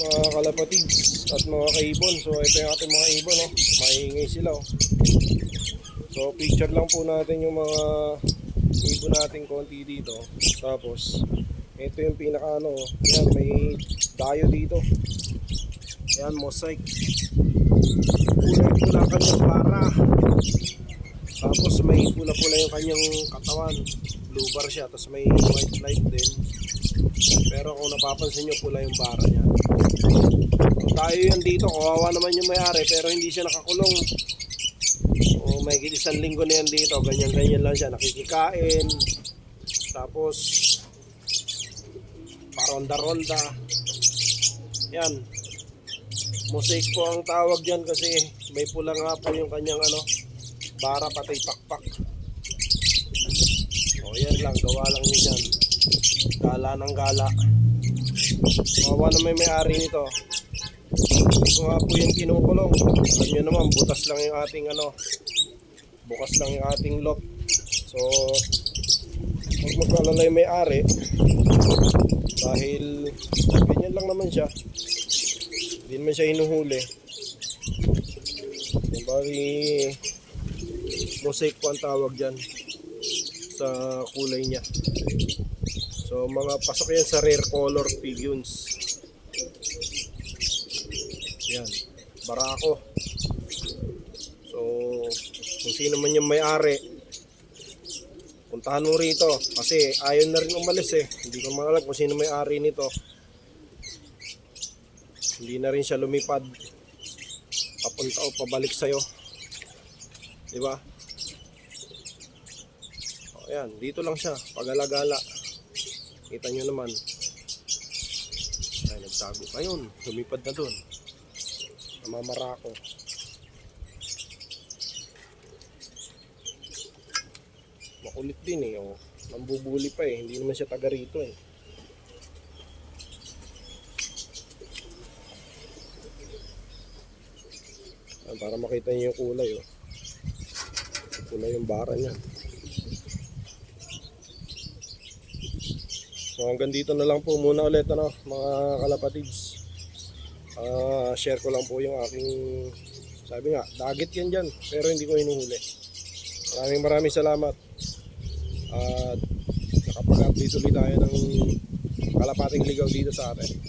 mga kalapatids at mga kaibon. So ito yung ating mga ibon, no? maingay sila. Oh. So picture lang po natin yung mga ibon natin konti dito. Tapos ito yung pinaka ano, yan may dayo dito. Yan, mosaic. Kulay pula kanyang para. Tapos may pula-pula yung kanyang katawan. Blue bar siya, tapos may white light din. Pero kung napapansin nyo, pula yung bara niya. Tayo yan dito, kawawa naman yung may-ari, pero hindi siya nakakulong. O may isang linggo na yan dito, ganyan-ganyan lang siya, nakikikain. Tapos, paronda-ronda. Yan. Mosaic po ang tawag dyan kasi may pula nga po yung kanyang ano, bara patay pakpak. O yan lang, gawa lang niya dyan. Gala ng gala. Kawawa na may may-ari nito. Hindi ko nga po yung kinukulong. Alam nyo naman, butas lang yung ating ano, bukas lang yung ating lot. So, huwag magkalala yung may-ari. Dahil, ganyan lang naman siya. Hindi naman siya hinuhuli. Yung bali, mosaic po ang tawag dyan sa kulay niya. So mga pasok yan sa rare color pigeons. Yan, barako. So kung sino man yung may-ari, puntahan mo rito kasi ayaw na rin umalis eh. Hindi ko alam kung sino may-ari nito. Hindi na rin siya lumipad papunta o pabalik sa'yo. Di ba? Ayan, dito lang siya, pagalagala. Kita nyo naman. Ay, nagtago pa yun. Lumipad na dun. Namamarako. Makulit din eh. Oh. Nambubuli pa eh. Hindi naman siya taga rito eh. Para makita niyo yung kulay oh. Kulay yung bara niya. So hanggang dito na lang po muna ulit ano, mga kalapatids. Ah, share ko lang po yung aking sabi nga, dagit yan dyan, pero hindi ko hinuhuli. Maraming maraming salamat. At nakapag-update ulit tayo ng kalapating ligaw dito sa atin.